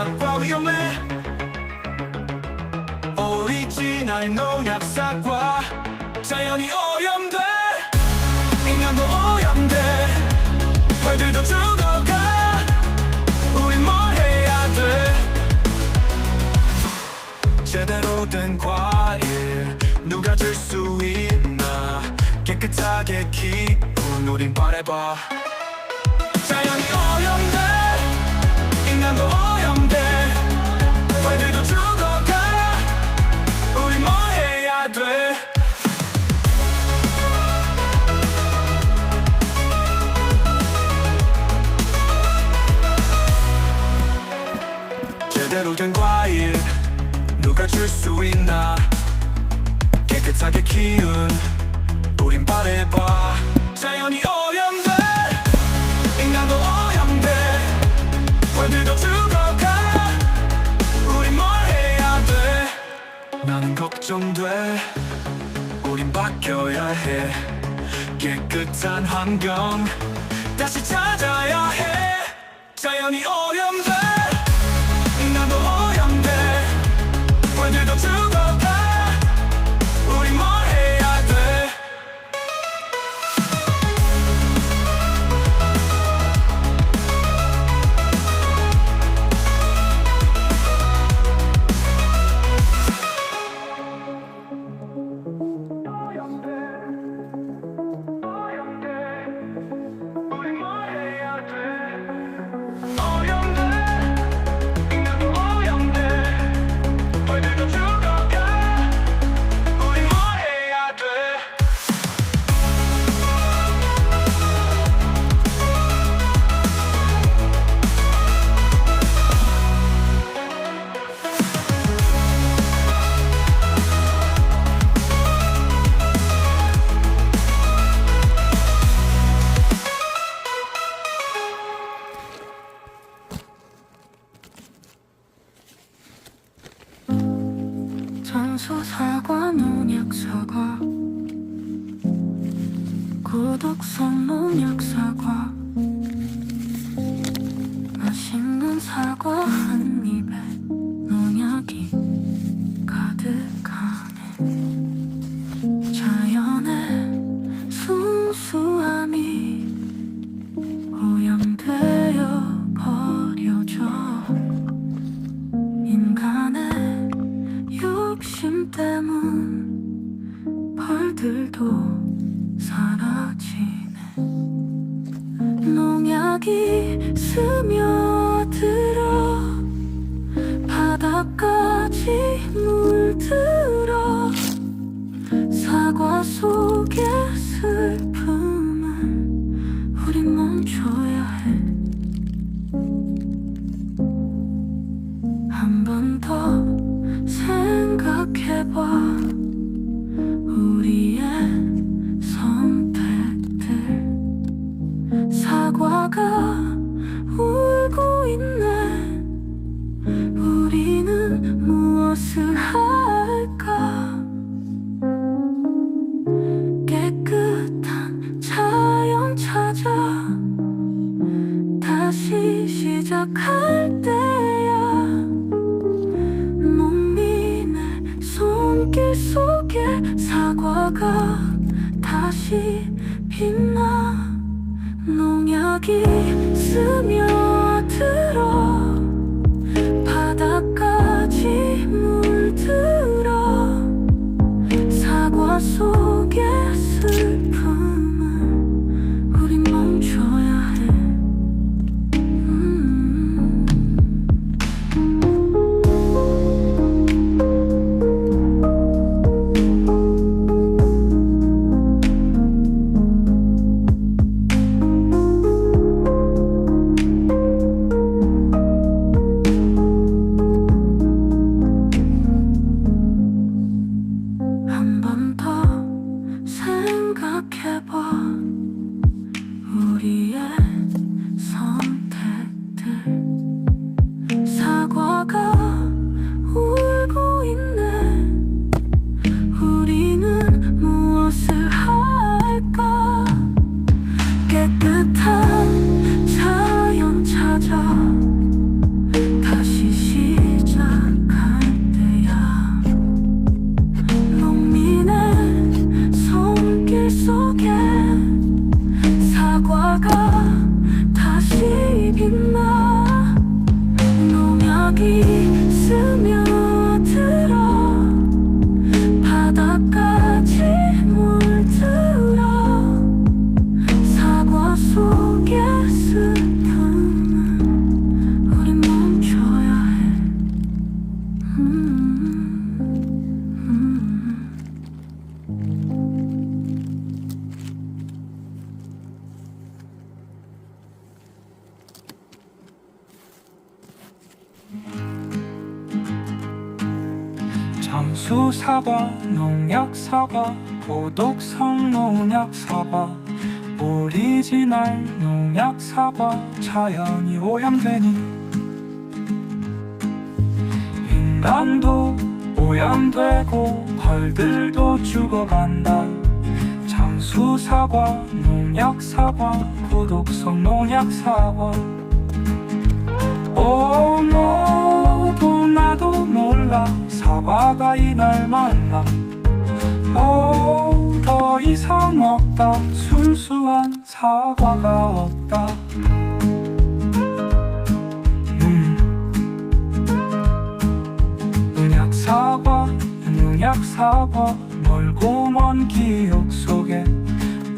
약사과 위험해 오리지널 농약사과. 자연이 오염돼. 인간도 오염돼. 벌들도 죽어가. 우린 뭘 해야 돼? 제대로 된 과일 누가 줄 수 있나? 깨끗하게 키운 우린 바래봐. 자연이 오염돼 줄수 있나? 깨끗하게 키운 우린 바래봐. 자연이 오염돼 인간도 오염돼. 벌들도 죽어가. 우린 뭘 해야 돼? 나는 걱정돼. 우린 바뀌어야 해. 깨끗한 환경 다시 찾아야 해. 자연이 오염돼 욕심 때문 벌들도 사라지네. 농약이 스며들어 바닥까지 물들어 사과 속의 슬픔을 우린 멈춰야 结果 손길 속에 사과가 다시 빛나 농약이 스며들어 바닥까지 물들어 사과 속의 사과 농약 사과 고독성 농약 사과 오리지널 농약 사과 자연이 오염되니. 인간도 오염되고 벌들도 죽어간다. 장수 사과 농약 사과 고독성 농약 사과. 오 너도 나도 몰라 사과가 이날 만나 오더 이상 없다. 순수한 사과가 없다. 음. 농약 사과 농약 사과 멀고 먼 기억 속에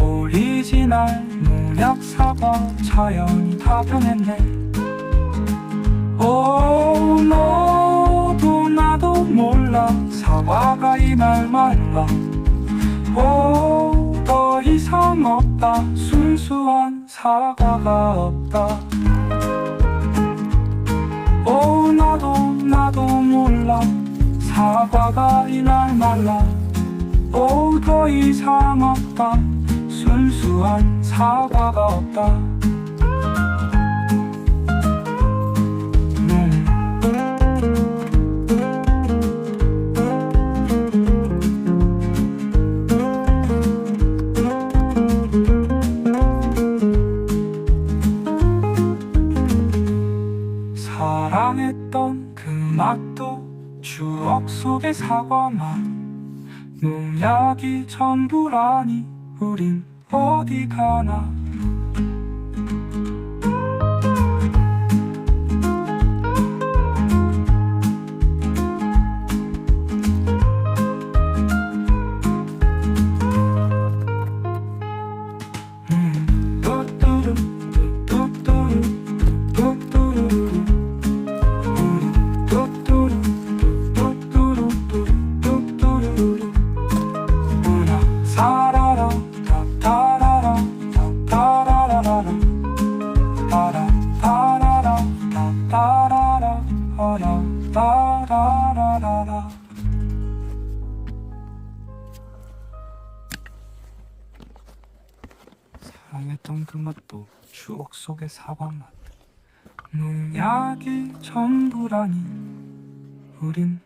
오리지널 농약 사과 자연이 다 변했네. 오 너도 나도 몰라. 사과가 이날 말라. 오더 이상 없다. 순수한 사과가 없다. 오 나도 나도 몰라. 사과가 이날 말라. 오더 이상 없다. 순수한 사과가 없다 추억 속의 사과 맛 농약이 전부라니 우린 어디 가나 사랑했던 그 맛도 추억 속의 사과 맛. 농약이 전부라니 우린